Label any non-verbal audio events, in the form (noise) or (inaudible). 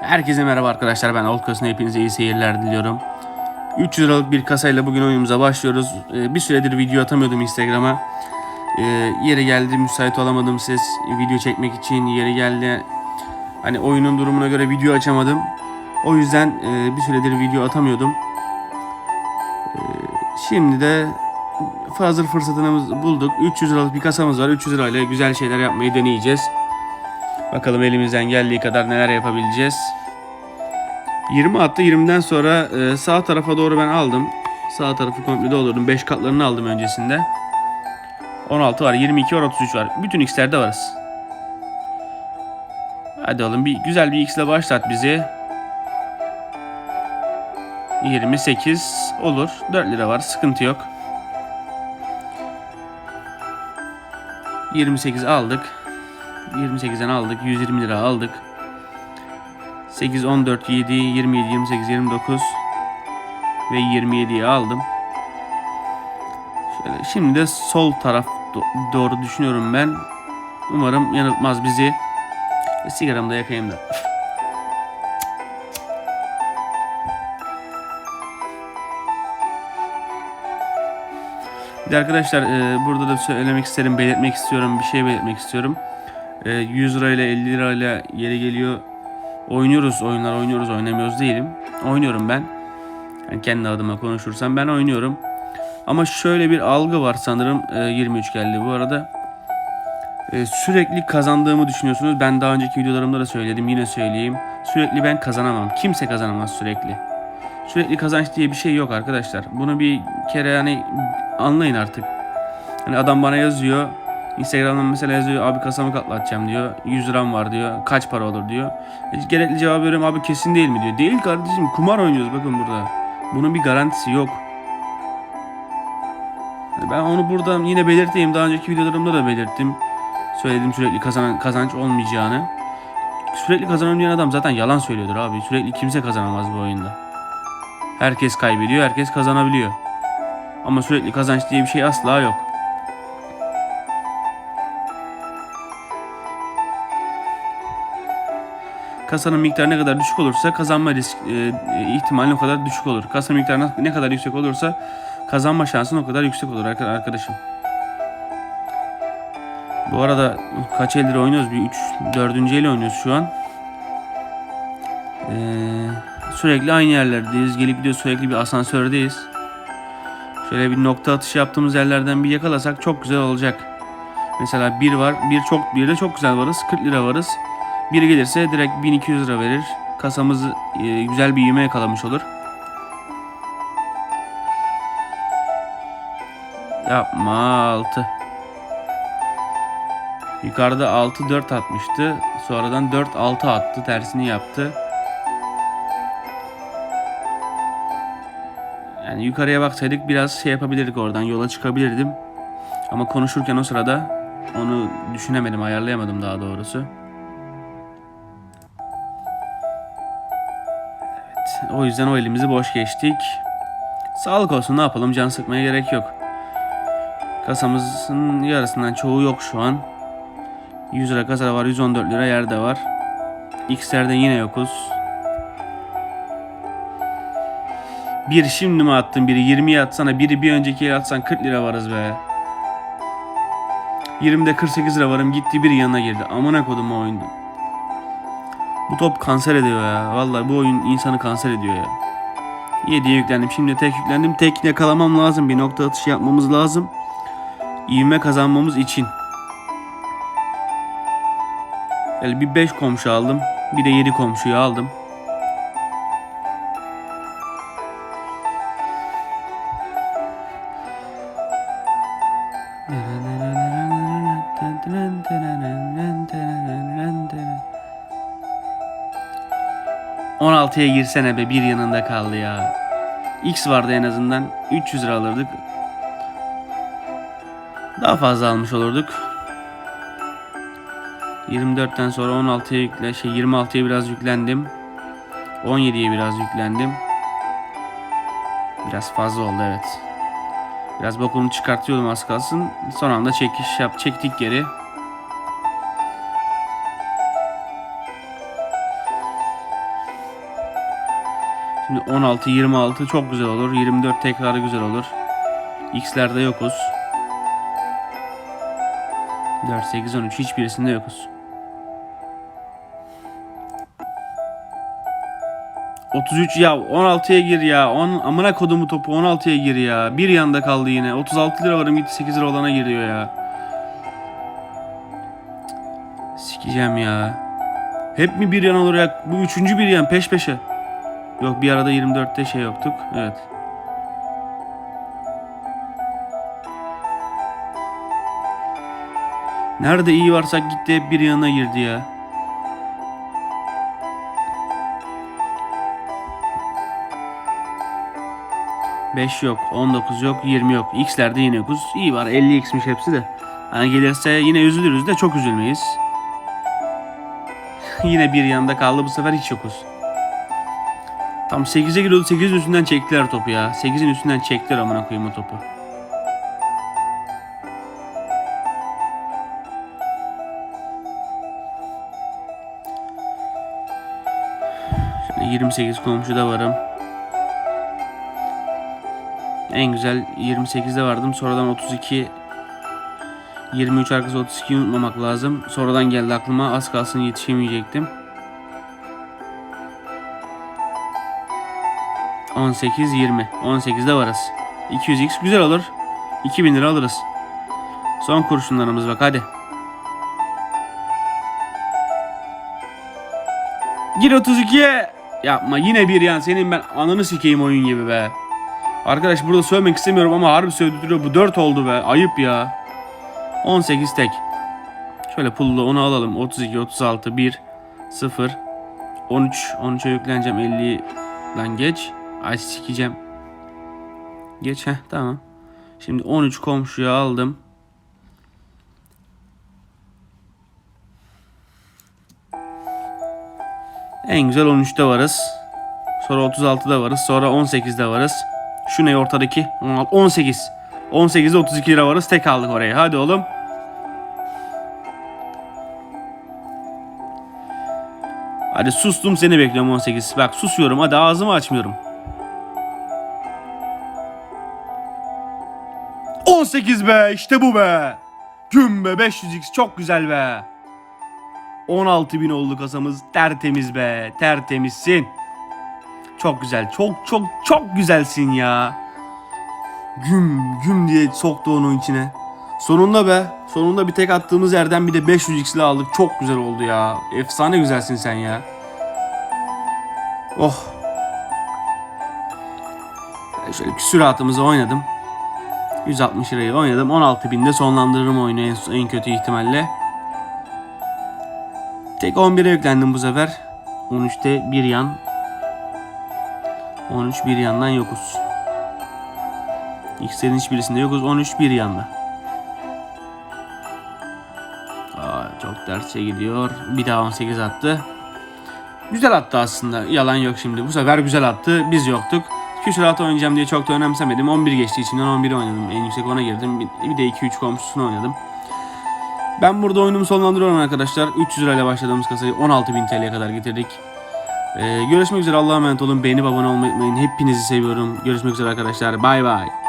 Herkese merhaba arkadaşlar ben Olkas'ın hepinize iyi seyirler diliyorum. 300 liralık bir kasayla bugün oyunumuza başlıyoruz. Ee, bir süredir video atamıyordum Instagram'a. Ee, yeri geldi müsait olamadım ses video çekmek için yeri geldi. Hani oyunun durumuna göre video açamadım. O yüzden e, bir süredir video atamıyordum. Ee, şimdi de hazır fırsatını bulduk. 300 liralık bir kasamız var. 300 lirayla güzel şeyler yapmayı deneyeceğiz. Bakalım elimizden geldiği kadar neler yapabileceğiz. 20 attı. 20'den sonra e, sağ tarafa doğru ben aldım. Sağ tarafı komple doldurdum. 5 katlarını aldım öncesinde. 16 var, 22 var, 33 var. Bütün x'lerde varız. Hadi oğlum bir güzel bir x ile başlat bizi. 28 olur. 4 lira var. Sıkıntı yok. 28 aldık. 28'den aldık. 120 lira aldık. 8, 14, 7, 27, 28, 29 ve 27'yi aldım. Şöyle, şimdi de sol taraf do- doğru düşünüyorum ben. Umarım yanıltmaz bizi. E, sigaramı da yakayım da. Bir de arkadaşlar e, burada da söylemek isterim, belirtmek istiyorum, bir şey belirtmek istiyorum. E, 100 lirayla 50 lirayla yeri geliyor. Oynuyoruz, oyunlar oynuyoruz, oynamıyoruz değilim. Oynuyorum ben. Yani kendi adıma konuşursam ben oynuyorum. Ama şöyle bir algı var sanırım. E, 23 geldi bu arada. E, sürekli kazandığımı düşünüyorsunuz. Ben daha önceki videolarımda da söyledim, yine söyleyeyim. Sürekli ben kazanamam. Kimse kazanamaz sürekli. Sürekli kazanç diye bir şey yok arkadaşlar. Bunu bir kere yani anlayın artık. Hani adam bana yazıyor. Instagram'dan mesela yazıyor abi kasamı katlatacağım diyor. 100 liram var diyor. Kaç para olur diyor. E, gerekli cevap veriyorum abi kesin değil mi diyor. Değil kardeşim kumar oynuyoruz bakın burada. Bunun bir garantisi yok. Yani Ben onu burada yine belirteyim. Daha önceki videolarımda da belirttim. Söyledim sürekli kazanan kazanç olmayacağını. Sürekli kazanamayan adam zaten yalan söylüyordur abi. Sürekli kimse kazanamaz bu oyunda. Herkes kaybediyor, herkes kazanabiliyor. Ama sürekli kazanç diye bir şey asla yok. Kasanın miktarı ne kadar düşük olursa kazanma risk e, ihtimali o kadar düşük olur. Kasa miktarı ne- kadar yüksek olursa kazanma şansın o kadar yüksek olur arka- arkadaşım. Bu arada kaç eldir oynuyoruz? Bir 3 4. eli oynuyoruz şu an. Ee, sürekli aynı yerlerdeyiz. Gelip gidiyoruz sürekli bir asansördeyiz. Şöyle bir nokta atışı yaptığımız yerlerden bir yakalasak çok güzel olacak. Mesela bir var, bir çok bir de çok güzel varız. 40 lira varız. Biri gelirse direkt 1200 lira verir. Kasamızı e, güzel bir ivme yakalamış olur. Yapma 6. Yukarıda 6 4 atmıştı. Sonradan 4 6 attı. Tersini yaptı. Yani yukarıya baksaydık biraz şey yapabilirdik oradan. Yola çıkabilirdim. Ama konuşurken o sırada onu düşünemedim, ayarlayamadım daha doğrusu. O yüzden o elimizi boş geçtik. Sağlık olsun ne yapalım can sıkmaya gerek yok. Kasamızın yarısından çoğu yok şu an. 100 lira kasada var, 114 lira yerde var. X'lerde yine yokuz. Bir şimdi mi attın biri 20'ye atsana biri bir önceki atsan 40 lira varız be. 20'de 48 lira varım gitti bir yanına girdi. Amına kodum o oyunda. Bu top kanser ediyor ya. Vallahi bu oyun insanı kanser ediyor ya. 7'ye yüklendim. Şimdi tek yüklendim. Tek yakalamam lazım. Bir nokta atışı yapmamız lazım. İvme kazanmamız için. Yani bir 5 komşu aldım. Bir de 7 komşuyu aldım. ...16'ya girsene be bir yanında kaldı ya. X vardı en azından 300 lira alırdık. Daha fazla almış olurduk. 24'ten sonra 16'ya yükle şey 26'ya biraz yüklendim. 17'ye biraz yüklendim. Biraz fazla oldu evet. Biraz bokunu çıkartıyordum az kalsın. Son anda çekiş yap çektik geri. Şimdi 16, 26 çok güzel olur. 24 tekrarı güzel olur. X'lerde yokuz. 4, 8, 13 hiçbirisinde yokuz. 33 ya 16'ya gir ya. 10 amına kodumu topu 16'ya gir ya. Bir yanda kaldı yine. 36 lira varım gitti 8 lira olana giriyor ya. Sikeceğim ya. Hep mi bir yan olur ya? Bu üçüncü bir yan peş peşe. Yok bir arada 24'te şey yoktuk. Evet. Nerede iyi varsak gitti hep bir yanına girdi ya. Beş yok, 19 yok, 20 yok. X'lerde yine yokuz. İyi var 50x'miş hepsi de. Hani gelirse yine üzülürüz de çok üzülmeyiz. (laughs) yine bir yanda kaldı bu sefer hiç yokuz. Tam 8'e giriyordu 8'in üstünden çektiler topu ya. 8'in üstünden çektiler amına koyayım o topu. Şöyle 28 komşuda varım. En güzel 28'de vardım. Sonradan 32 23 arkası 32 unutmamak lazım. Sonradan geldi aklıma. Az kalsın yetişemeyecektim. 18 20. 18'de varız. 200x güzel olur. 2000 lira alırız. Son kurşunlarımız bak hadi. Gir 32'ye. Yapma yine bir yan senin ben ananı sikeyim oyun gibi be. Arkadaş burada söylemek istemiyorum ama harbi sövdürüyor. Bu 4 oldu be. Ayıp ya. 18 tek. Şöyle pullu onu alalım. 32, 36, 1, 0, 13. 13'e yükleneceğim 50 lan geç. Ay sikeceğim. Geç heh tamam. Şimdi 13 komşuya aldım. En güzel 13'te varız. Sonra 36'da varız. Sonra 18'de varız. Şu ne ortadaki? 18. 18'de 32 lira varız. Tek aldık oraya. Hadi oğlum. Hadi sustum seni bekliyorum 18. Bak susuyorum hadi ağzımı açmıyorum. 18 be işte bu be. Güm be 500x çok güzel be. 16 bin oldu kasamız tertemiz be tertemizsin. Çok güzel çok çok çok güzelsin ya. Güm güm diye soktu onun içine. Sonunda be. Sonunda bir tek attığımız yerden bir de 500x'li aldık. Çok güzel oldu ya. Efsane güzelsin sen ya. Oh. Şöyle küsuratımızı oynadım. 160 lirayı oynadım. 16 binde sonlandırırım oyunu en, en kötü ihtimalle. Tek 11'e yüklendim bu sefer. 13'te bir yan. 13 bir yandan yokuz. X'lerin hiçbirisinde yokuz. 13 bir yanda. Aa, çok derse gidiyor. Bir daha 18 attı. Güzel attı aslında. Yalan yok şimdi. Bu sefer güzel attı. Biz yoktuk. Küsuratı oynayacağım diye çok da önemsemedim. 11 geçti içinden 11 oynadım. En yüksek ona girdim. Bir bir de 2-3 komşusunu oynadım. Ben burada oyunumu sonlandırıyorum arkadaşlar. 300 lirayla başladığımız kasayı 16.000 TL'ye kadar getirdik. Ee, görüşmek üzere Allah'a emanet olun. Beğenip abone olmayı unutmayın. Hepinizi seviyorum. Görüşmek üzere arkadaşlar. Bay bay.